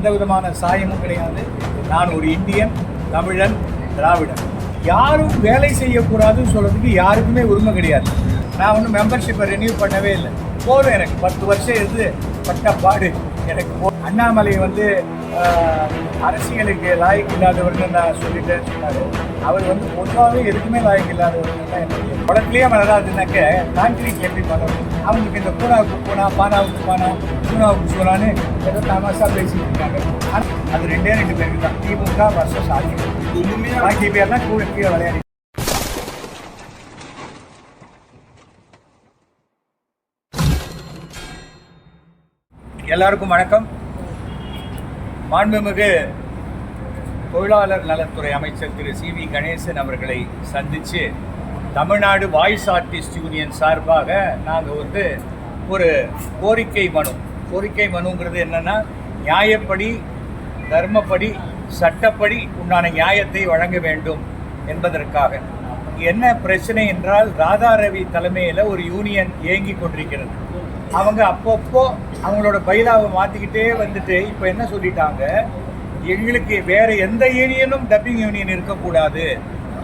எந்த விதமான சாயமும் கிடையாது. நான் ஒரு இந்தியன் தமிழன் திராவிடன். யாரும் வேலை செய்யக்கூடாதுன்னு சொல்கிறதுக்கு யாருக்குமே உரிமை கிடையாது. நான் ஒன்றும் மெம்பர்ஷிப்பை ரெனியூ பண்ணவே இல்லை. போதும் எனக்கு. பத்து வருஷம் இருந்து பட்ட பாடு. எனக்கு அண்ணாமலை வந்து அரசியலுக்கு லாய்க்கு இல்லாதவர்னு நான் சொல்லிட்டேன்னு சொன்னார். அவர் வந்து பொதுவாகவே எதுக்குமே லாய்க்கு இல்லாதவர்னு தான் என்னுடைய குளத்துலேயே வளராதுனாக்க கான்கிரீட் எப்படி பண்ணணும்? அவங்களுக்கு இந்த பூனாவுக்கு பூனா பானாவுக்கு பானா பூனாவுக்கு சூனான்னு ஏதோ தமாசா பேசிட்டு இருக்காங்க. அது ரெண்டே ரெண்டு பேருக்கு தான். திமுக வருஷம் சாதிக்கும் பாக்கி பேர்லாம் கூட கீழே விளையாடி எல்லாருக்கும் வணக்கம். மாண்புமிகு தொழிலாளர் நலத்துறை அமைச்சர் திரு சி வி கணேசன் அவர்களை சந்தித்து தமிழ்நாடு வாய்ஸ் ஆர்டிஸ்ட் யூனியன் சார்பாக நாங்கள் வந்து ஒரு கோரிக்கை மனு. கோரிக்கை மனுங்கிறது என்னென்னா நியாயப்படி தர்மப்படி சட்டப்படி உண்டான நியாயத்தை வழங்க வேண்டும் என்பதற்காக. என்ன பிரச்சனை என்றால் ராதாரவி தலைமையில் ஒரு யூனியன் இயங்கி கொண்டிருக்கிறது. அவங்க அப்பப்போ அவங்களோட பைலாவை மாற்றிக்கிட்டே வந்துட்டு இப்போ என்ன சொல்லிட்டாங்க? எங்களுக்கு வேற எந்த யூனியனும் டப்பிங் யூனியன் இருக்கக்கூடாது.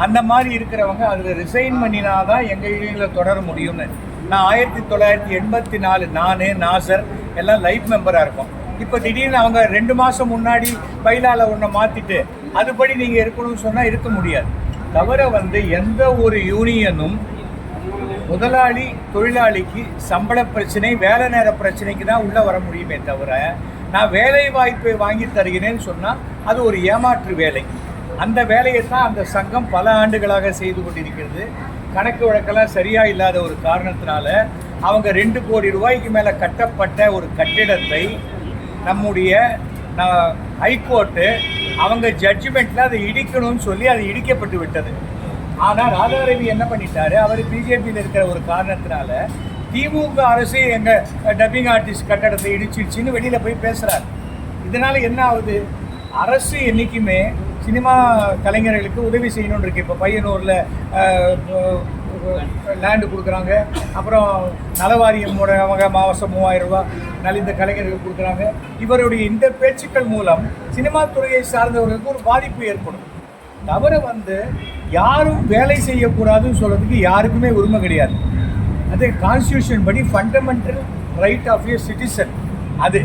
அந்த மாதிரி இருக்கிறவங்க அதில் ரிசைன் பண்ணினா தான் எங்கள் யூனியனில் தொடர முடியும்னு. நான் ஆயிரத்தி தொள்ளாயிரத்தி எண்பத்தி நாலு நான் நாசர் எல்லாம் லைஃப் மெம்பராக இருக்கும். இப்போ திடீர்னு அவங்க ரெண்டு மாதம் முன்னாடி பைலாவில் ஒன்றை மாற்றிட்டு அதுபடி நீங்கள் இருக்கணும்னு சொன்னால் இருக்க முடியாது. தவிர வந்து எந்த ஒரு யூனியனும் முதலாளி தொழிலாளிக்கு சம்பள பிரச்சனை வேலை நேர பிரச்சனைக்கு தான் உள்ளே வர முடியுமே தவிர நான் வேலை வாய்ப்பை வாங்கி தருகிறேன்னு சொன்னால் அது ஒரு ஏமாற்று வேலை. அந்த வேலையை தான் அந்த சங்கம் பல ஆண்டுகளாக செய்து கொண்டிருக்கிறது. கணக்கு வழக்கெல்லாம் சரியாக இல்லாத ஒரு காரணத்தினால அவங்க ரெண்டு கோடி ரூபாய்க்கு மேலே கட்டப்பட்ட ஒரு கட்டிடத்தை நம்முடைய ஹைகோர்ட்டு அவங்க ஜட்ஜ்மெண்ட்டில் அதை இடிக்கணும்னு சொல்லி அது இடிக்கப்பட்டு விட்டது. ஆனால் ராதாரவி என்ன பண்ணிட்டாரு? அவர் பிஜேபியில் இருக்கிற ஒரு காரணத்தினால திமுக அரசு எங்கள் டப்பிங் ஆர்டிஸ்ட் கட்டடத்தை இடிச்சிடுச்சின்னு வெளியில் போய் பேசுகிறார் இதனால் என்ன ஆகுது? அரசு என்றைக்குமே சினிமா கலைஞர்களுக்கு உதவி செய்யணும்னு இருக்கு. இப்போ பையனூரில் லேண்டு கொடுக்குறாங்க. அப்புறம் நலவாரியம் அவங்க மாதம் மூவாயிரம் ரூபாய் நலிந்த கலைஞர்கள் கொடுக்குறாங்க. இவருடைய இந்த பேச்சுக்கள் மூலம் சினிமா துறையை சார்ந்தவர்களுக்கு ஒரு பாதிப்பு ஏற்படும். தவிர வந்து யாரும் வேலை செய்யக்கூடாதுன்னு சொல்கிறதுக்கு யாருக்குமே உரிமை கிடையாது. அது கான்ஸ்டியூஷன் படி fundamental right of a citizen அது.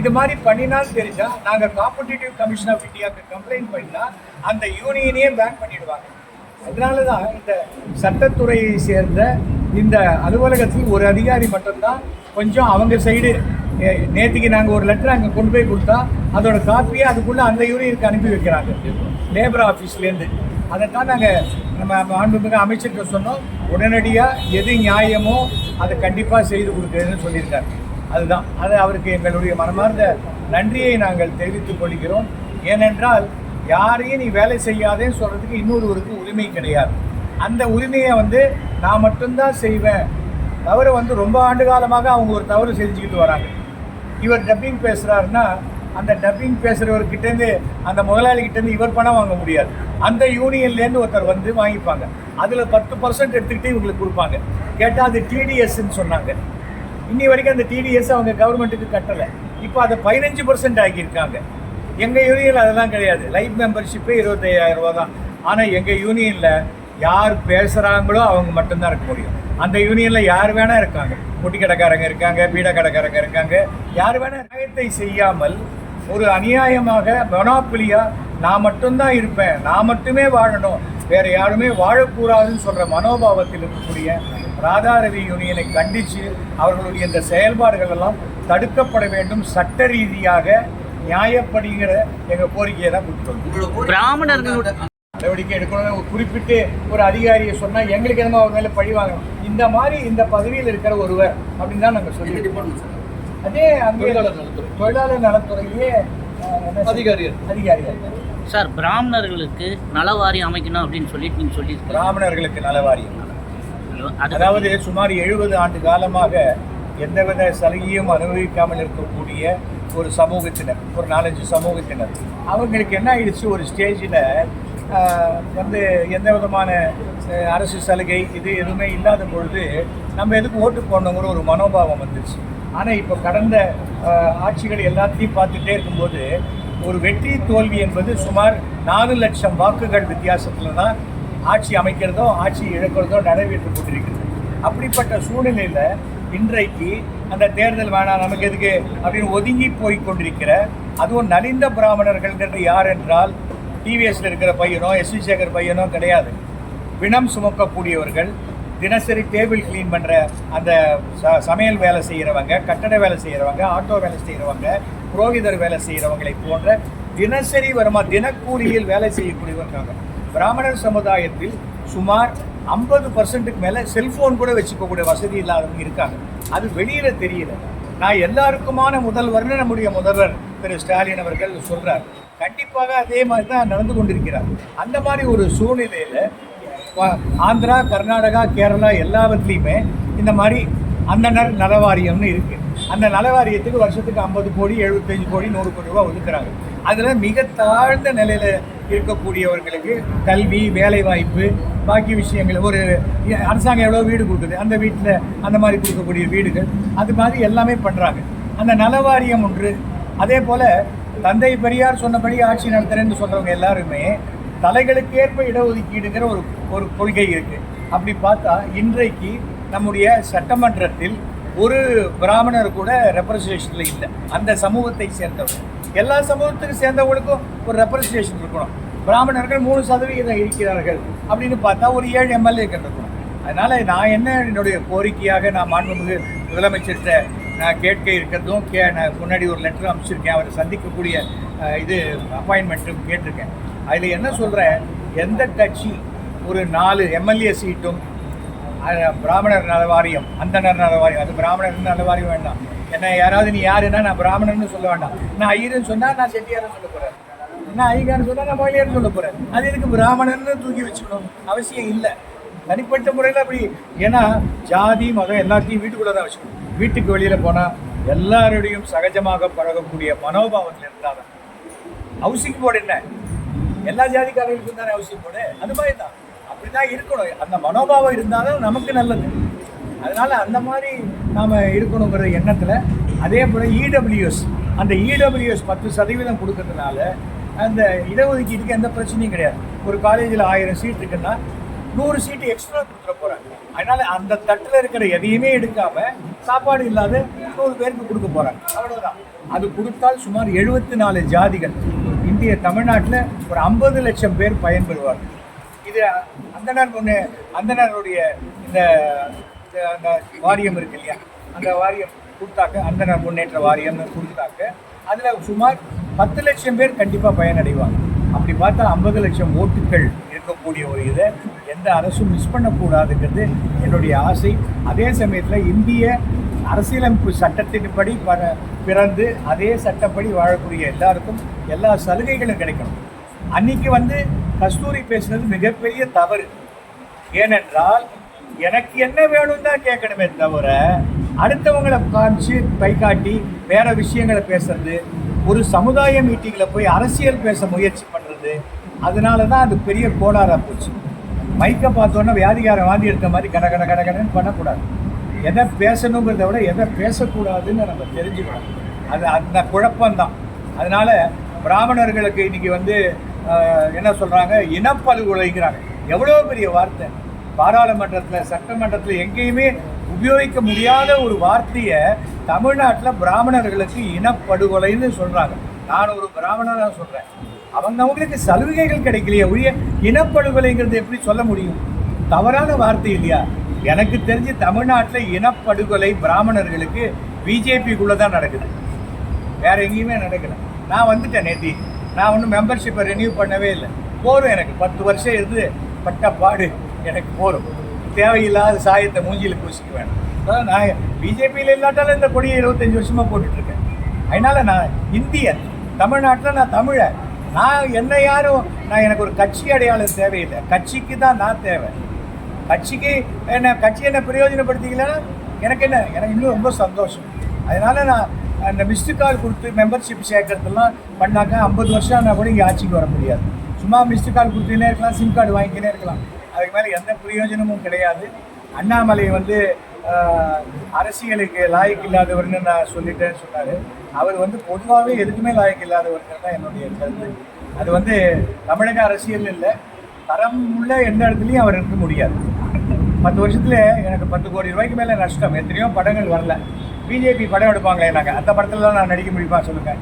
இது மாதிரி பண்ணினால் தெரிஞ்சால் நாங்கள் காம்படிட்டிவ் கமிஷன் ஆஃப் இந்தியாவுக்கு கம்ப்ளைண்ட் பண்ணால் அந்த யூனியனையே பேன் பண்ணிடுவாங்க. அதனால தான் இந்த சட்டத்துறையை சேர்ந்த இந்த அலுவலகத்தில் ஒரு அதிகாரி மட்டும்தான் கொஞ்சம் அவங்க சைடு நேற்றுக்கு நாங்கள் ஒரு லெட்டர் அங்கே கொண்டு போய் கொடுத்தா அதோட காப்பியை அதுக்குள்ளே அந்த யூனியனுக்கு அனுப்பி வைக்கிறாங்க. லேபர் ஆஃபீஸ்லேருந்து அதைத்தான் நாங்கள் நம்ம மாண்புமிகு அமைச்சர்கிட்ட சொன்னோம். உடனடியாக எது நியாயமோ அதை கண்டிப்பாக செய்து கொடுக்குறதுன்னு சொல்லியிருக்காரு. அதுதான். அது அவருக்கு எங்களுடைய மனமார்ந்த நன்றியை நாங்கள் தெரிவித்துக் கொள்கிறோம். ஏனென்றால் யாரையும் நீ வேலை செய்யாதேன்னு சொல்கிறதுக்கு இன்னொருவருக்கு உரிமை கிடையாது. அந்த உரிமையை வந்து நான் மட்டும்தான் செய்வேன். தவறு வந்து ரொம்ப ஆண்டு காலமாக அவங்க ஒரு தவறு செஞ்சுக்கிட்டு வராங்க. இவர் டப்பிங் பேசுகிறாருன்னா அந்த டப்பிங் பேசுகிறவர்கிட்டேருந்து அந்த முதலாளிகிட்டேருந்து இவர் பணம் வாங்க முடியாது. அந்த யூனியன்லேருந்து ஒருத்தர் வந்து வாங்கிப்பாங்க. அதில் பத்து பர்சன்ட் எடுத்துக்கிட்டு இவங்களுக்கு கொடுப்பாங்க. கேட்டால் அது டிடிஎஸ்ன்னு சொன்னாங்க. இன்னி வரைக்கும் அந்த டிடிஎஸ் அவங்க கவர்மெண்ட்டுக்கு கட்டலை. இப்போ அதை பதினஞ்சு பர்சன்ட் ஆக்கியிருக்காங்க எங்கள் யூனியனில் அதெல்லாம் கிடையாது. லைஃப் மெம்பர்ஷிப்பே இருபத்தையாயிரம் ரூபா தான் ஆனால் எங்கள் யூனியனில் யார் பேசுகிறாங்களோ அவங்க மட்டும்தான் இருக்க முடியும். அந்த யூனியனில் யார் வேணால் இருக்காங்க. முட்டி கடைக்காரங்க இருக்காங்க பீட கடைக்காரங்க இருக்காங்க. யார் வேணால் நியாயத்தை செய்யாமல் ஒரு அநியாயமாக மொனாப்புலியாக நான் மட்டும்தான் இருப்பேன் நான் மட்டுமே வாழணும் வேற யாருமே வாழக்கூடாதுன்னு சொல்கிற மனோபாவத்தில் இருக்கக்கூடிய ராதாரவி யூனியனை கண்டித்து அவர்களுடைய இந்த செயல்பாடுகள் எல்லாம் தடுக்கப்பட வேண்டும். சட்ட ரீதியாக நியாயப்படுகிற எங்கள் கோரிக்கையை தான் கொடுத்துருக்கோம் பிராமணர்களோட நடவடிக்கை எடுக்கணும் ஒரு குறிப்பிட்டு ஒரு அதிகாரியை சொன்னால் எங்களுக்கு என்னமோ அவர் மேலே பழி வாங்கணும். இந்த மாதிரி இந்த பதவியில் இருக்கிற ஒருவர் அப்படின்னு தான் நாங்கள் சொல்லியிருக்கோம். அதே அங்கே தொழிலாளர் நலத்துறை. தொழிலாளர் நலத்துறையிலே? அதிகாரிகள். அதிகாரிகள். சார் பிராமணர்களுக்கு நலவாரி அமைக்கணும் அப்படின்னு சொல்லிட்டு நீங்க சொல்லியிருக்கீங்க. பிராமணர்களுக்கு நலவாரியம் அது அதாவது சுமார் எழுபது ஆண்டு காலமாக எந்தவித சலுகையும் அனுபவிக்காமல் இருக்கக்கூடிய ஒரு சமூகத்தினர் ஒரு நாலஞ்சு சமூகத்தினர். அவங்களுக்கு என்ன ஆயிடுச்சு? ஒரு ஸ்டேஜில் வந்து எந்த விதமான அரசு சலுகை இது எதுவுமே இல்லாத பொழுது நம்ம எதுக்கு ஓட்டு போடணுங்கிற ஒரு மனோபாவம் வந்துச்சு ஆனால் இப்போ கடந்த ஆட்சிகள் எல்லாத்தையும் பார்த்துட்டே இருக்கும்போது ஒரு வெற்றி தோல்வி என்பது சுமார் நாலு லட்சம் வாக்குகள் வித்தியாசத்தில் தான் ஆட்சி அமைக்கிறதோ ஆட்சி இழக்கிறதோ நடைபெற்று கொண்டிருக்கிறது அப்படிப்பட்ட சூழ்நிலையில் இன்றைக்கு அந்த தேர்தல் வேணாம் நமக்கு எதுக்கு அப்படின்னு ஒதுங்கி போய் கொண்டிருக்கிற அதுவும் நலிந்த பிராமணர்கள்ங்கிறது யார் என்றால் டிவிஎஸ்ல இருக்கிற பையனோ எஸ் வி சேகர் பையனோ கிடையாது. பிணம் சுமக்கக்கூடியவர்கள் தினசரி டேபிள் க்ளீன் பண்ணுற அந்த ச சமையல் வேலை செய்கிறவங்க கட்டட வேலை செய்கிறவங்க ஆட்டோ வேலை செய்கிறவங்க புரோகிதர் வேலை செய்கிறவங்களை போன்ற தினசரி வருமா தினக்கூலியில் வேலை செய்யக்கூடியவங்க பிராமணர் சமுதாயத்தில் சுமார் ஐம்பது பர்சன்ட்டுக்கு மேலே செல்ஃபோன் கூட வச்சுக்கக்கூடிய வசதி இல்லாதவங்க இருக்காங்க. அது வெளியில் தெரியல. நான் எல்லாருக்குமான முதல்வர்னு நம்முடைய முதல்வர் திரு ஸ்டாலின் அவர்கள் சொல்கிறார் கண்டிப்பாக அதே மாதிரி தான் நடந்து கொண்டிருக்கிறார். அந்த மாதிரி ஒரு சூழ்நிலையில் ஆந்திரா கர்நாடகா கேரளா எல்லாவற்றிலையுமே இந்த மாதிரி அந்தனர் நலவாரியம்னு இருக்குது அந்த நலவாரியத்துக்கு வருஷத்துக்கு ஐம்பது கோடி எழுபத்தஞ்சு கோடி நூறு கோடி ரூபா ஒதுக்குறாங்க. அதில் மிக தாழ்ந்த நிலையில் இருக்கக்கூடியவர்களுக்கு கல்வி வேலைவாய்ப்பு பாக்கி விஷயங்கள் ஒரு அரசாங்கம் எவ்வளோ வீடு கொடுக்குது. அந்த வீட்டில் அந்த மாதிரி கொடுக்கக்கூடிய வீடுகள் அது மாதிரி எல்லாமே பண்ணுறாங்க அந்த நலவாரியம் ஒன்று அதே போல் தந்தை பெரியார் சொன்னபடி ஆட்சி நடத்துறேன்னு சொல்கிறவங்க எல்லாருமே தலைகளுக்கேற்ப இடஒதுக்கீடுங்கிற ஒரு ஒரு கொள்கை இருக்குது அப்படி பார்த்தா இன்றைக்கு நம்முடைய சட்டமன்றத்தில் ஒரு பிராமணர் கூட ரெப்ரசன்டேஷனில் இல்லை. அந்த சமூகத்தை சேர்ந்தவர். எல்லா சமூகத்துக்கு சேர்ந்தவங்களுக்கும் ஒரு ரெப்ரசன்டேஷன் இருக்கணும். பிராமணர்கள் மூணு சதவிகிதம் இருக்கிறார்கள் அப்படின்னு பார்த்தா ஒரு ஏழு எம்எல்ஏக்கள் இருக்கணும். அதனால் நான் என்ன என்னுடைய கோரிக்கையாக நான் மாண்புமிகு முதலமைச்சர்கிட்ட நான் கேட்க இருக்கிறதும் கே நான் முன்னாடி ஒரு லெட்டர் அனுப்பிச்சிருக்கேன். அவரை சந்திக்கக்கூடிய இது அப்பாயின்மெண்ட்டும் கேட்டிருக்கேன். அதில் என்ன சொல்கிறேன் எந்த கட்சி ஒரு நாலு எம்எல்ஏ சீட்டும் பிராமணர் நல வாரியம் அந்தனர் நல வாரியம் அது பிராமணர் நல வாரியம் வேண்டாம். என்ன யாராவது நீ யாருன்னா நான் பிராமணன்னு சொல்ல வேண்டாம். நான் ஐயர்னு சொன்னால் நான் செட்டியார்னு சொல்ல போகிறேன் நான் ஐயர்னு சொன்னால் நான் மொழியார்னு சொல்ல போகிறேன் அது எதுக்கு பிராமணன்னு தூக்கி வச்சுக்கணும்? அவசியம் இல்லை. தனிப்பட்ட முறையில் அப்படி ஏன்னா ஜாதி மதம் எல்லாத்தையும் வீட்டுக்குள்ளே தான் வச்சுக்கணும். வீட்டுக்கு வெளியில் போனால் எல்லாரோடையும் சகஜமாக பழகக்கூடிய மனோபாவத்தில் இருந்தால் தான் ஹவுசிங் போர்டு என்ன? எல்லா ஜாதிக்காரர்களுக்கும் தானே ஹவுசிங் போர்டு அது மாதிரி தான் அப்படி தான் இருக்கணும். அந்த மனோபாவம் இருந்தாலும் நமக்கு நல்லது. அதனால் அந்த மாதிரி நாம் இருக்கணுங்கிற எண்ணத்தில் அதே போல் இடபிள்யூஎஸ் அந்த இடபிள்யூஎஸ் பத்து சதவீதம் கொடுக்கறதுனால அந்த இடஒதுக்கீட்டுக்கு எந்த பிரச்சனையும் கிடையாது. ஒரு காலேஜில் ஆயிரம் சீட் இருக்குன்னா நூறு சீட்டு எக்ஸ்ட்ரா கொடுத்துட போகிறாங்க அதனால அந்த தட்டில் இருக்கிற எதையுமே எடுக்காம சாப்பாடு இல்லாத நூறு பேருக்கு கொடுக்க போகிறாங்க அவ்வளோதான் அது கொடுத்தால் சுமார் எழுபத்தி நாலு ஜாதிகள். இந்திய தமிழ்நாட்டில் ஒரு ஐம்பது லட்சம் பேர் பயன்பெறுவார்கள். இது அந்தனர் முன்னே அந்தனருடைய இந்த அந்த வாரியம் இருக்கு இல்லையா? அந்த வாரியம் கொடுத்தாக்க அந்தனர் முன்னேற்ற வாரியம்னு கொடுத்தாக்க அதில் சுமார் பத்து லட்சம் பேர் கண்டிப்பாக பயனடைவாங்க. அப்படி பார்த்தா ஐம்பது லட்சம் ஓட்டுகள் இருக்கக்கூடிய ஒரு இதை எந்த அரசும் மிஸ் பண்ணக்கூடாதுங்கிறது என்னுடைய ஆசை. அதே சமயத்தில் இந்திய அரசியலமைப்பு சட்டத்தின்படி பர பிறந்து அதே சட்டப்படி வாழக்கூடிய எல்லாருக்கும் எல்லா சலுகைகளும் கிடைக்கணும். அன்னைக்கு வந்து கஸ்தூரி பேசுனது மிகப்பெரிய தவறு. ஏனென்றால் எனக்கு என்ன வேணும் தான் கேட்கணுமே தவிர அடுத்தவங்களை காமிச்சு கை காட்டி வேற விஷயங்களை பேசுறது ஒரு சமுதாய மீட்டிங்கில் போய் அரசியல் பேச முயற்சி பண்ணுறது அதனால தான் அது பெரிய கோளாறாக போச்சு. மைக்கை பார்த்தோன்னா வியாதிகாரம் வாந்தி எடுத்த மாதிரி கட கட கட கடன்னு பண்ணக்கூடாது. எதை பேசணுங்கிறத விட எதை பேசக்கூடாதுன்னு நம்ம தெரிஞ்சுக்கணும். அது அந்த குழப்பம்தான். அதனால் பிராமணர்களுக்கு இன்றைக்கி வந்து என்ன சொல்கிறாங்க இனப்படுகொலைங்கிறாங்க. எவ்வளோ பெரிய வார்த்தை. பாராளுமன்றத்தில் சட்டமன்றத்தில் எங்கேயுமே உபயோகிக்க முடியாத ஒரு வார்த்தையை தமிழ்நாட்டில் பிராமணர்களுக்கு இனப்படுகொலைன்னு சொல்கிறாங்க நான் ஒரு பிராமணராக சொல்கிறேன் அவங்க அவங்களுக்கு சலுகைகள் கிடைக்கலையே ஒழிய இனப்படுகொலைங்கிறது எப்படி சொல்ல முடியும்? தவறான வார்த்தை இல்லையா? எனக்கு தெரிஞ்சு தமிழ்நாட்டில் இனப்படுகொலை பிராமணர்களுக்கு பிஜேபிக்குள்ளே தான் நடக்குது. வேற எங்கேயுமே நடக்கல. நான் வந்துட்டேன் நேத்தி. நான் ஒன்றும் மெம்பர்ஷிப்பை ரெனியூ பண்ணவே இல்லை. போகிறோம் எனக்கு. பத்து வருஷம் இருந்து பட்ட பாடு எனக்கு போகிறோம் தேவையில்லாத சாயத்தை மூஞ்சியில் பூசிக்க வேணும். அதான் நான் பிஜேபியில் இல்லாட்டாலும் இந்த கொடியை இருபத்தஞ்சி வருஷமாக போட்டுட்ருக்கேன் அதனால் நான் இந்தியன். தமிழ்நாட்டில் நான் தமிழன். நான் என்ன யாரும் நான் எனக்கு ஒரு கட்சி அடையாளம் தேவையில்லை. கட்சிக்கு தான் நான் தேவை. கட்சிக்கு என்ன கட்சி என்ன பிரயோஜனப்படுத்திக்கலன்னா எனக்கு என்ன எனக்கு இன்னும் ரொம்ப சந்தோஷம். அதனால நான் அந்த மிஸ்டு கால் கொடுத்து மெம்பர்ஷிப் சேர்க்கறதெல்லாம் பண்ணாக்கா ஐம்பது வருஷம் நான் கூட இங்கே ஆட்சிக்கு வர முடியாது. சும்மா மிஸ்டு கால் கொடுத்துக்கினே இருக்கலாம் சிம் கார்டு வாங்கிக்கினே இருக்கலாம். அதுக்கு மேலே எந்த பிரயோஜனமும் கிடையாது. அண்ணாமலை வந்து அரசியலுக்கு லாயக்கு இல்லாதவர்னு நான் சொல்லிட்டேன்னு சொன்னார். அவர் வந்து பொதுவாகவே எதுக்குமே லாயக்கு இல்லாதவர்கள் தான் என்னுடைய கருத்து. அது வந்து தமிழக அரசியல் இல்லை தரம் உள்ள எந்த இடத்துலையும் அவர் இருக்க முடியாது. பத்து வருஷத்தில் எனக்கு பத்து கோடி ரூபாய்க்கு மேலே நஷ்டம். எத்தனையோ படங்கள் வரல. பிஜேபி படம் எடுப்பாங்களே நாங்கள் அந்த படத்துலலாம் நான் நடிக்க முடியுமா சொல்லுங்க.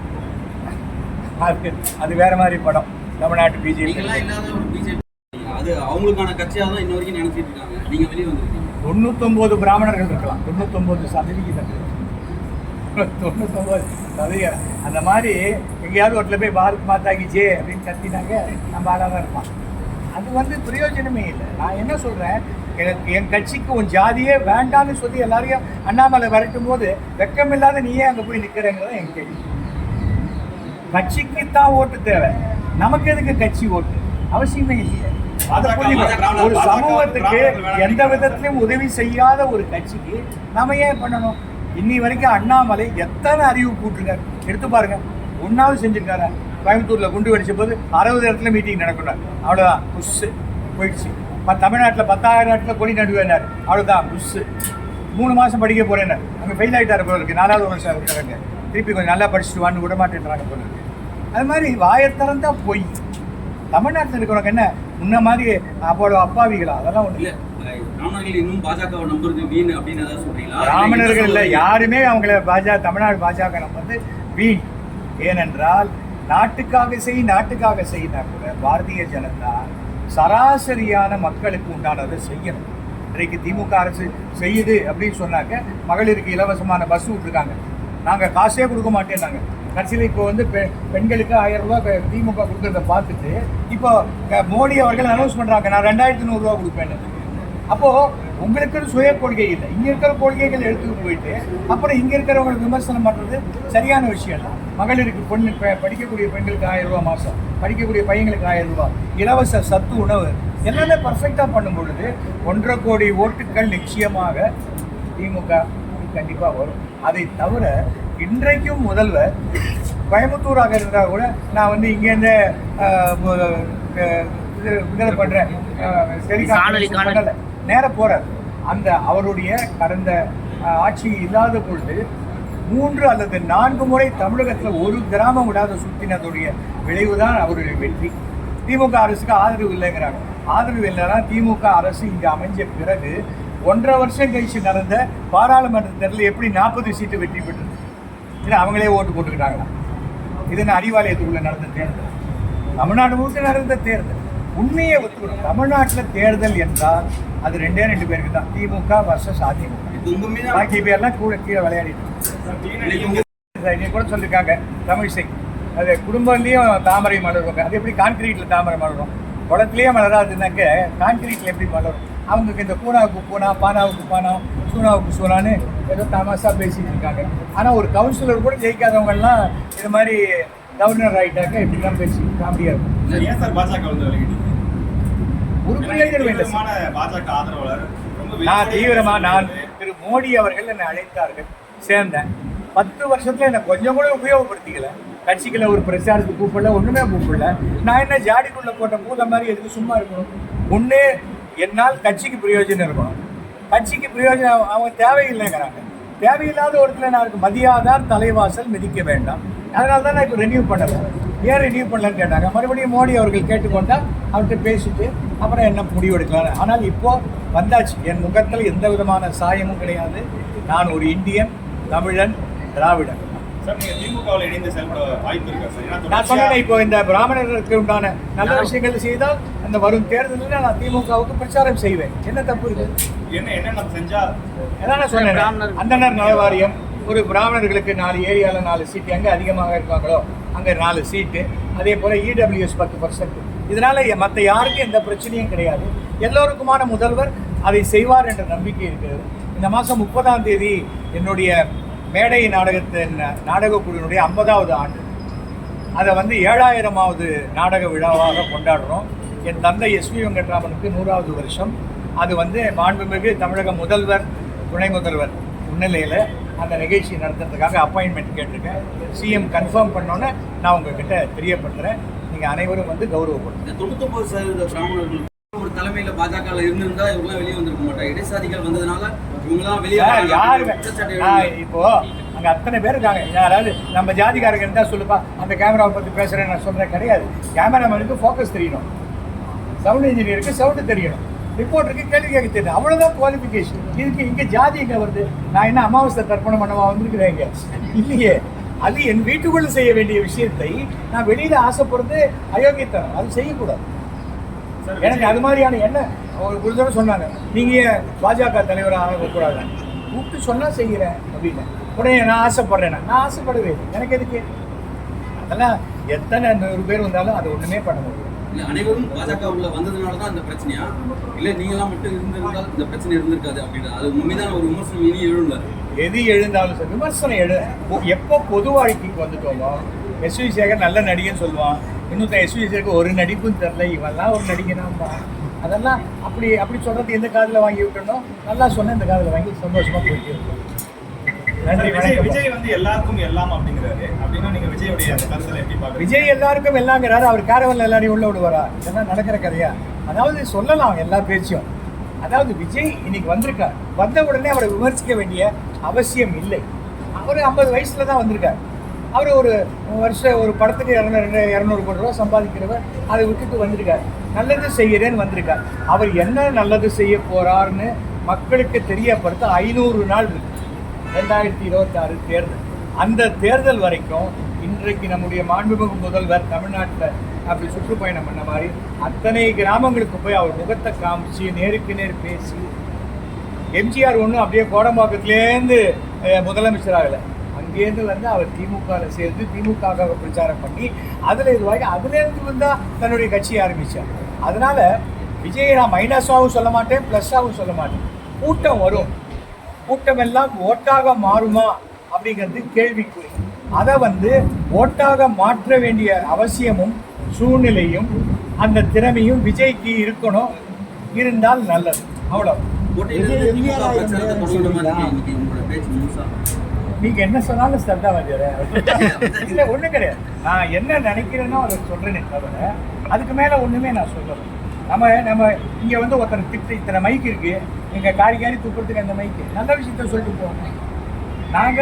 அது அது வேறு மாதிரி படம். தமிழ்நாட்டு பிஜேபி பிஜேபி அது அவங்களுக்கான கட்சியாக தான் இன்ன வரைக்கும் நினச்சிட்டு இருக்காங்க. நீங்கள் வெளியே வந்துருக்கீங்க. தொண்ணூத்தொம்பது பிராமணர்கள் இருக்கலாம். தொண்ணூத்தொம்பது சதவிகிதம். தொண்ணூத்தொம்பது சதவிகிதம். அந்த மாதிரி எங்கேயாவது ஒட்டில் போய் பாரத் மாதா அப்படின்னு கத்தினாங்க நம்ம ஆளாக தான் இருப்பான். அது வந்து பிரயோஜனமே இல்லை. நான் என்ன சொல்கிறேன் எனக்கு என் கட்சிக்கு உன் ஜாதியே வேண்டான்னு சொல்லி எல்லாரையும் அண்ணாமலை விரட்டும் போது வெக்கமில்லாத நீயே அங்கே போய் நிற்கிறேங்கிறத என் கேள்வி. கட்சிக்கு தான் ஓட்டு தேவை. நமக்கு எதுக்கு கட்சி ஓட்டு? அவசியமே இல்லையே. ஒரு சமூகத்துக்கு எந்த விதத்திலும் உதவி செய்யாத ஒரு கட்சிக்கு நாம ஏன் பண்ணணும்? இன்னி வரைக்கும் அண்ணாமலை எத்தனை அறிவு கூட்டிருக்காரு? எடுத்து பாருங்க. ஒன்னாவது செஞ்சிருக்காரு? கோயம்புத்தூர்ல குண்டு வெடிச்ச போது அறுபது இடத்துல மீட்டிங் நடக்கணும் அவ்வளவுதான். புஷ்ஷு போயிடுச்சு. ப- தமிழ்நாட்டுல பத்தாயிரம் இடத்துல கொடி நடுவேனார். அவ்வளவுதான். புஷ்ஷு மூணு மாசம் படிக்க போறேன் அங்க ஃபெயில் ஆயிட்டாரு போல இருக்கு. நாலாவது வருஷம் இருக்கிறாங்க திருப்பி கொஞ்சம் நல்லா படிச்சுட்டு வான்னு விட மாட்டேன்றாங்க போல இருக்கு. அது மாதிரி வாயத்திறந்தா பொய். தமிழ்நாட்டில் இருக்கிறவங்க என்ன? முன்ன மாதிரி அப்போட அப்பாவிகளா? அதெல்லாம் ஒண்ணு இல்ல இன்னும் நம்புறது வீண் அப்படின்னு ஏதாவது சொல்றீங்களா? பிராமணர்கள் இல்லை யாருமே அவங்கள பாஜக தமிழ்நாடு பாஜக வந்து வீண். ஏனென்றால் நாட்டுக்காக செய் நாட்டுக்காக செய்யினா கூட பாரதிய ஜனதா சராசரியான மக்களுக்கு உண்டானதை செய்யணும். இன்றைக்கு திமுக அரசு செய்யுது அப்படின்னு சொன்னாக்க மகளிருக்கு இலவசமான பஸ் விட்டுருக்காங்க. நாங்கள் காசே கொடுக்க மாட்டேன்னாங்க. கடைசியில் இப்போ வந்து பெ பெண்களுக்கு ஆயிரம் ரூபாய் திமுக கொடுக்குறத பார்த்துட்டு இப்போ மோடி அவர்கள் அனௌன்ஸ் பண்ணுறாங்க நான் ரெண்டாயிரத்தி நூறுரூவா கொடுப்பேன் அப்போது உங்களுக்கு சுய கொள்கை இல்லை. இங்கே இருக்கிற கொள்கைகள் எடுத்துட்டு போயிட்டு அப்புறம் இங்கே இருக்கிறவங்களை விமர்சனம் பண்ணுறது சரியான விஷயம் இல்லை. மகளிருக்கு பொண்ணு படிக்கக்கூடிய பெண்களுக்கு ஆயிரம் ரூபா மாதம் படிக்கக்கூடிய பையங்களுக்கு ஆயிரம் ரூபா இலவச சத்து உணவு எல்லாமே பர்ஃபெக்டாக பண்ணும் பொழுது ஒன்றரை கோடி ஓட்டுகள் நிச்சயமாக திமுக கண்டிப்பாக வரும். அதை தவிர இன்றைக்கும் முதல்வர் கோயம்புத்தூராக இருந்தால் கூட நான் வந்து இங்கேருந்து இது இதில் பண்ணுறேன் சரி காணொளி. பண்ணல நேரா போறார். அந்த அவருடைய கடந்த ஆட்சி இல்லாத பொழுது மூன்று அல்லது நான்கு முறை தமிழகத்துல ஒரு கிராமம் விடாத சுத்தினதுடைய விளைவுதான் அவருடைய வெற்றி. திமுக அரசுக்கு ஆதரவு இல்லைங்கிறாங்க. ஆதரவு இல்லைன்னா திமுக அரசு இங்க அமைஞ்ச பிறகு ஒன்றரை வருஷம் கழிச்சு நடந்த பாராளுமன்ற தேர்தலில் எப்படி நாற்பது சீட்டு வெற்றி பெற்றது? ஏன்னா அவங்களே ஓட்டு போட்டுக்கிட்டாங்களா? இது என்ன அறிவாலயத்துக்குள்ள நடந்த தேர்தல். தமிழ்நாடு முழுக்க நடந்த தேர்தல். உண்மையை ஒத்துக்கணும். தமிழ்நாட்டில் தேர்தல் என்றால் அது ரெண்டே ரெண்டு பேருக்கு தான். திமுக வர்சஸ் அதிமுக. பாக்கி பேர்லாம் கூட கீழே விளையாடிட்டு இன்னைக்கு கூட சொல்லியிருக்காங்க தமிழிசை அது குடும்பம்லேயும் தாமரை மலருவாங்க அது எப்படி கான்கிரீட்டில் தாமரை மலரும்? குளத்துலேயே மலராதுனாக்க கான்கிரீட்டில் எப்படி மலரும்? அவங்களுக்கு இந்த பூனாவுக்கு பூனா பானாவுக்கு பானா சூனாவுக்கு சூனான்னு ஏதோ தமாசா பேசிட்டு இருக்காங்க. ஆனால் ஒரு கவுன்சிலர் கூட ஜெயிக்காதவங்கெல்லாம் இது மாதிரி கவர்னர் ஆகிட்டாக்க இப்படிலாம் பேசி காமெடியாக இருக்கும் ஏன் சார் பாஜக வந்து. தீவிரமான பாஜக ஆதரவாளர் நான் வெளிப்படையா தீவிரமா நான். திரு மோடி அவர்கள் என்னை அழைத்தார்கள் சேர்ந்தேன். பத்து வருஷத்துல என்னை கொஞ்சம் கூட உபயோகப்படுத்திக்கல. கட்சிகளை ஒரு பிரச்சாரத்துக்கு கூப்பிடல ஒண்ணுமே கூப்பிடல. நான் என்ன ஜாடிக்குள்ள போட்ட பூத மாதிரி எதுக்கு சும்மா இருக்கணும்? ஒண்ணு என்னால் கட்சிக்கு பிரயோஜனம் இருக்கணும் கட்சிக்கு பிரயோஜனம் அவங்க தேவையில்லைங்கிறாங்க. தேவையில்லாத ஒருத்தர் நான் மதியாதார் தலைவாசல் மிதிக்க வேண்டாம். அதனால தான் நான் இப்போ ரெனியூ பண்ணலை. ஏன் ரினியூ பண்ணலன்னு கேட்டாங்க. மறுபடியும் மோடி அவர்கள் கேட்டுக்கொண்டால் அவர்கிட்ட பேசிட்டு அப்புறம் என்ன முடிவு எடுக்கலாம் ஆனால் இப்போது வந்தாச்சு. என் முகத்தில் எந்த விதமான சாயமும் கிடையாது. நான் ஒரு இந்தியன் தமிழன் திராவிடன். நான் சொன்னேன் இப்போ இந்த பிராமணர்களுக்கு உண்டான நல்ல விஷயங்கள் செய்தால் அந்த வரும் தேர்தலில் நான் திமுகவுக்கு பிரச்சாரம் செய்வேன். என்ன தப்பு இருக்கு என்ன என்னென்ன செஞ்சா? அதான் சொன்னேன். அந்தனர் நல வாரியம் ஒரு பிராமணர்களுக்கு நாலு ஏரியால நாலு சீட் எங்க அதிகமாக இருக்காங்களோ அங்க நாலு சீட்டு அதே போல E இடபிள்யூஎஸ் பத்து பர்சன்ட் இதனால மற்ற யாருக்கும் எந்த பிரச்சனையும் கிடையாது. எல்லோருக்குமான முதல்வர் அதை செய்வார் என்ற நம்பிக்கை இருக்கிறது. இந்த மாதம் முப்பதாம் தேதி என்னுடைய மேடை நாடகத்தின் நாடக குழுவினுடைய ஐம்பதாவது ஆண்டு. அதை வந்து ஏழாயிரமாவது நாடக விழாவாக கொண்டாடுறோம். என் தந்தை எஸ்வி வெங்கட்ராமனுக்கு நூறாவது வருஷம். அது வந்து மாண்புமிகு தமிழக முதல்வர் துணை முதல்வர் முன்னிலையில் அந்த நிகழ்ச்சி நடத்துறதுக்காக அப்பாயின்மெண்ட் கேட்டிருக்கேன். சிஎம் கன்ஃபார்ம் பண்ணோன்னே நான் உங்ககிட்ட தெரியப்படுத்துகிறேன் நீங்கள் அனைவரும் வந்து கௌரவப்படுத்துங்க. தொண்ணூத்தொம்பது சதவீத பிராமணர்கள் ஒரு தலைமையில் பாஜக இருந்திருந்தா இவங்களாம் வெளியே வந்திருக்க மாட்டாங்க. இடைசாதிகள் வந்ததுனால எழுதுங்க. இப்போ அங்க அத்தனை பேர் இருக்காங்க. யாராவது நம்ம ஜாதிக்காரங்க இருந்தா சொல்லுப்பா அந்த கேமராவை பத்தி பேசுறேன் நான் சொல்றேன் கிடையாது. கேமராமேனுக்கு ஃபோக்கஸ் தெரியணும். சவுண்ட் இன்ஜினியருக்கு சவுண்டு தெரியணும். ரிப்போர்ட்டருக்கு கேள்வி கேட்க தெரியும். அவ்வளவுதான் குவாலிஃபிகேஷன் இதுக்கு இங்க ஜாதி எங்க வருது? நான் என்ன அமாவாசை தர்ப்பணம் பண்ணவா வந்திருக்கிறேன் இங்க? இல்லையே. அது என் வீட்டுக்குள்ள செய்ய வேண்டிய விஷயத்தை நான் வெளியில ஆசைப்படுறது அயோக்கியத்தனம். அது செய்யக்கூடாது. எனக்கு அது மாதிரியான எண்ணம். ஒரு ஒரு தடவை சொன்னாங்க. நீங்க ஏன் பாஜக தலைவராக ஆகக்கூடாது? கூப்பிட்டு சொன்னா செய்கிறேன் அப்படின்னு. உடனே நான் ஆசைப்படுறேன்? நான் ஆசைப்படவே. எனக்கு எதுக்கு? அதெல்லாம் எத்தனை நூறு பேர் வந்தாலும் அது ஒண்ணுமே பண்ண முடியும் இல்ல அனைவரும் பாஜக உள்ள வந்ததுனால தான் இந்த பிரச்சனையா? இல்ல நீங்களாம் மட்டும் இருந்திருந்தால் இந்த பிரச்சனை இருந்திருக்காது அப்படின்னு அது உண்மைதான் ஒரு விமர்சனம் இனி எழுந்தல எது எழுந்தாலும் சரி விமர்சனம் எழு எப்போ பொது வாழ்க்கைக்கு வந்துட்டோமோ எஸ்வி சேகர் நல்ல நடிகன்னு சொல்லுவான். இன்னொருத்தன் எஸ்வி சேகர் ஒரு நடிப்பும் தெரில இவெல்லாம் ஒரு நடிகனாம்பா அதெல்லாம் அப்படி அப்படி சொல்றது எந்த காதில் வாங்கி விட்டனோ நல்லா சொன்ன இந்த காதில் வாங்கி சந்தோஷமா போயிட்டு இருக்கோம். விஜய் வந்து எல்லாருக்கும் எல்லாம் அப்படிங்கிறாரு. அப்படின்னா நீங்க விஜயோடைய அந்த கருத்துல எப்படி பாக்குறீங்க விஜய் எல்லாருக்கும் எல்லாங்கிறாரு. அவர் கேரவன்ல எல்லாரையும் உள்ள விடுவாரா? இதெல்லாம் நடக்கிற கதையா? அதாவது சொல்லலாம் எல்லா பேச்சும். அதாவது விஜய் இன்னைக்கு வந்திருக்கார். வந்த உடனே அவரை விமர்சிக்க வேண்டிய அவசியம் இல்லை. அவர் ஐம்பது வயசுல தான் வந்திருக்கார். அவர் ஒரு வருஷம் ஒரு படத்துக்கு இரநூறு இரநூறு கோடி ரூபா சம்பாதிக்கிறவர் அதை விட்டுட்டு வந்திருக்கார். நல்லது செய்கிறேன்னு வந்திருக்கார். அவர் என்ன நல்லது செய்ய போகிறார்னு மக்களுக்கு தெரியப்படுத்த ஐநூறு நாள் இருக்கு. ரெண்டாயிரத்தி இருபத்தாறு தேர்தல். அந்த தேர்தல் வரைக்கும் இன்றைக்கு நம்முடைய மாண்புமிகு முதல்வர் தமிழ்நாட்டில் அப்படி சுற்றுப்பயணம் பண்ண மாதிரி அத்தனை கிராமங்களுக்கு போய் அவர் முகத்தை காமிச்சு நேருக்கு நேர் பேசி எம்ஜிஆர் ஒன்றும் அப்படியே கோடம்பாக்கத்துலேருந்து முதலமைச்சர் ஆகலை. அங்கேருந்து வந்து அவர் திமுகவில் சேர்ந்து திமுக பிரச்சாரம் பண்ணி அதில் இதுவாகி அதுலேருந்து வந்தால் தன்னுடைய கட்சியை ஆரம்பித்தார் அதனால விஜயை நான் மைனஸாகவும் சொல்ல மாட்டேன் ப்ளஸ்ஸாகவும் சொல்ல மாட்டேன். கூட்டம் வரும். கூட்டம் எல்லாம் ஓட்டாக மாறுமா அப்படிங்கிறது கேள்விக்குறி. அதை வந்து ஓட்டாக மாற்ற வேண்டிய அவசியமும் சூழ்நிலையும் அந்த திறமையும் விஜய்க்கு இருக்கணும். இருந்தால் நல்லது. அவ்வளோ நீங்க என்ன சொன்னாலும் சத்தா வாத்தியாரே இல்ல ஒண்ணு கிடையாது. நான் என்ன நினைக்கிறேனோ அதை சொல்றேனே தவிர அதுக்கு மேல ஒண்ணுமே நான் சொல்லல. நம்ம நம்ம இங்க வந்து ஒருத்தர் திட்டு இத்தனை மைக் இருக்கு. எங்க காரி காரி துப்புறதுக்கு அந்த மைக்கு நல்ல விஷயத்த சொல்லிட்டு போவோம் நாங்க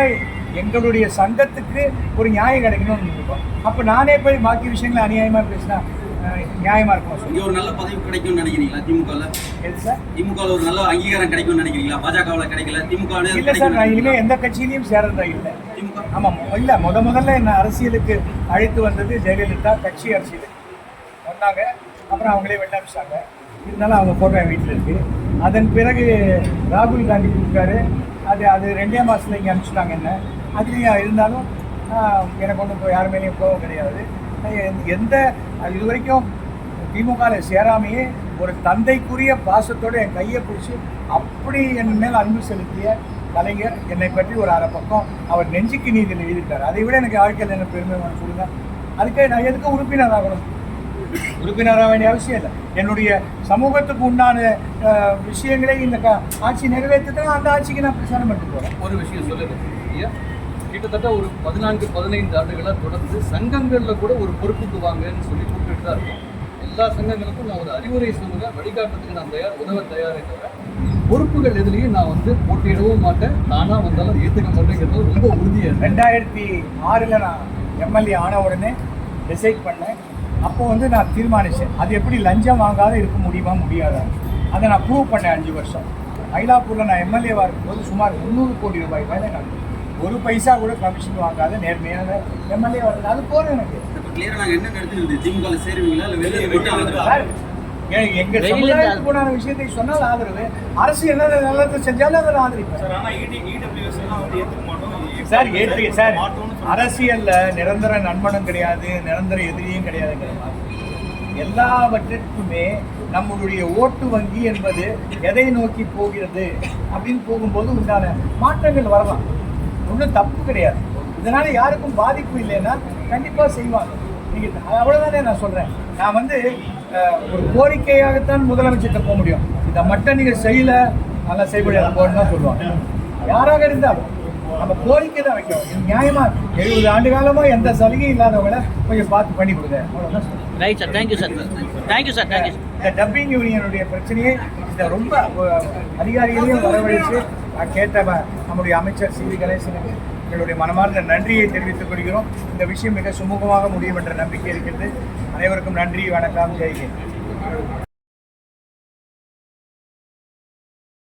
எங்களுடைய சங்கத்துக்கு ஒரு நியாயம் கிடைக்கணும்னு இருக்கோம் அப்ப நானே போய் பாக்கி விஷயங்களை அநியாயமா பேசினா அஹ், நியாயமா இருக்குமா. இங்க ஒரு நல்ல பதவி கிடைக்கும்னு நினைக்கிறீங்களா? திமுகல? எது சார்? திமுக ஒரு நல்ல அங்கீகாரம் கிடைக்கும்னு நினைக்கிறீங்களா? பாஜகவுல கிடைக்கல. திமுக இல்ல சார் நான் இனிமே எந்த கட்சியிலையும் சேரதா இல்லை. திமுக? ஆமாம் இல்லை முத முதல்ல என்ன அரசியலுக்கு அழைத்து வந்தது ஜெயலலிதா கட்சி அரசியலுக்கு வந்தாங்க அப்புறம் அவங்களே வெளில அனுப்பிச்சாங்க இருந்தாலும் அவங்க ஃபோட்டோ என் வீட்டில் இருக்கு. அதன் பிறகு ராகுல் காந்தி கொடுத்தாரு. அது அது ரெண்டே மாதத்துல இங்கே அனுப்பிச்சிட்டாங்க என்ன. அதுலேயும் இருந்தாலும் எனக்கு ஒன்றும் யார் மேலேயும் கோவம் கிடையாது. எந்த இது வரைக்கும் திமுகவில் சேராமையே ஒரு தந்தைக்குரிய பாசத்தோடு என் கையை பிடிச்சி அப்படி என் மேல் அன்பு செலுத்திய கலைஞர் என்னை பற்றி ஒரு அரை பக்கம் அவர் நெஞ்சுக்கு நீதியில் எழுதிட்டார். அதை விட எனக்கு வாழ்க்கையில் என்ன பெருமை வேணும் சொல்லுங்க. அதுக்கே நான் எதுக்கு உறுப்பினர் ஆகணும்? உறுப்பினராக வேண்டிய அவசியம் இல்லை. என்னுடைய சமூகத்துக்கு உண்டான விஷயங்களை இந்த க- ஆட்சி நிறைவேற்றினா அந்த ஆட்சிக்கு நான் பிரச்சாரம் பண்ணிட்டு போகிறேன் ஒரு விஷயம் சொல்லுங்கள் ஐயா. கிட்டத்தட்ட ஒரு பதினான்கு பதினைந்து ஆண்டுகளாக தொடர்ந்து சங்கங்களில் கூட ஒரு பொறுப்புக்கு வாங்கன்னு சொல்லி கூப்பிட்டு தான் இருக்கோம். எல்லா சங்கங்களுக்கும் நான் ஒரு அறிவுரை சொல்லுங்க வழிகாட்டுறதுக்கு நான் தயார் உதவ தயாரே தவிர பொறுப்புகள் எதுலேயும் நான் வந்து போட்டியிடவும் மாட்டேன். நானாக வந்தாலும் ஏற்றுக்க மாட்டேங்கிறது ரொம்ப உறுதியாக ரெண்டாயிரத்தி ஆறில் நான் எம்எல்ஏ ஆன உடனே டிசைட் பண்ணேன். அப்போ வந்து நான் தீர்மானித்தேன் அது எப்படி லஞ்சம் வாங்காத இருக்க முடியுமா முடியாதா? அதை நான் ப்ரூவ் பண்ணேன் அஞ்சு வருஷம். மயிலாப்பூரில் நான் எம்எல்ஏவாக இருக்கும்போது சுமார் முந்நூறு கோடி ரூபாய் மேலே நான் ஒரு பைசா கூட கமிஷன் வாங்காத நேர்மையான எம்எல்ஏ வருது அது போதும் எனக்கு. கிளியரா நாங்க என்ன நடத்துறது திமுக சேருவீங்களா? இல்ல வெளியே வெளியே போயிட்டு சார், எ- எங்க சமுதாயத்துக்கு உண்டான விஷயத்தை சொன்னால் ஆதரவு. அரசு என்ன நல்லது செஞ்சாலும் அதை ஆதரிப்பேன். சார் ஆனா இடி இடபிள்யூஎஸ் எல்லாம் வந்து ஏத்துக்க மாட்டோம். சார் ஏற்று சார் மாட்டோம்னு சொல்றாங்க. அரசியல்ல நிரந்தர நண்பனும் கிடையாது நிரந்தர எதிரியும் கிடையாதுங்கிற மாதிரி. எல்லாவற்றிற்குமே நம்மளுடைய ஓட்டு வங்கி என்பது எதை நோக்கி போகிறது அப்படின்னு போகும்போது உண்டான மாற்றங்கள் வரலாம். ஒன்றும் தப்பு கிடையாது. இதனால யாருக்கும் பாதிப்பு இல்லைன்னா கண்டிப்பா செய்வாங்க. நீங்க அவ்வளவுதானே நான் சொல்றேன். நான் வந்து ஒரு கோரிக்கையாகத்தான் முதலமைச்சர்கிட்ட போக முடியும். இதை மட்டும் நீங்க செய்யல நல்லா செய்யப்படியாது போன்னு தான் சொல்லுவாங்க. யாராக இருந்தாலும் நம்ம கோரிக்கை தான் வைக்கணும். இது நியாயமா? எழுபது ஆண்டு காலமா எந்த சலுகையும் இல்லாதவங்கள கொஞ்சம் பார்த்து பண்ணி கொடுங்க. Right sir thank you sir thank you sir thank you இந்த டப்பிங் யூனியனுடைய பிரச்சனையை இதை ரொம்ப அதிகாரிகளையும் வரவழைச்சு கேட்ட நம்முடைய அமைச்சர் சி வி கணேசனுக்கு எங்களுடைய மனமார்ந்த நன்றியை தெரிவித்துக் கொள்கிறோம். இந்த விஷயம் மிக சுமூகமாக முடியும் என்ற நம்பிக்கை இருக்கிறது அனைவருக்கும் நன்றி வணக்கம் ஜெய்கே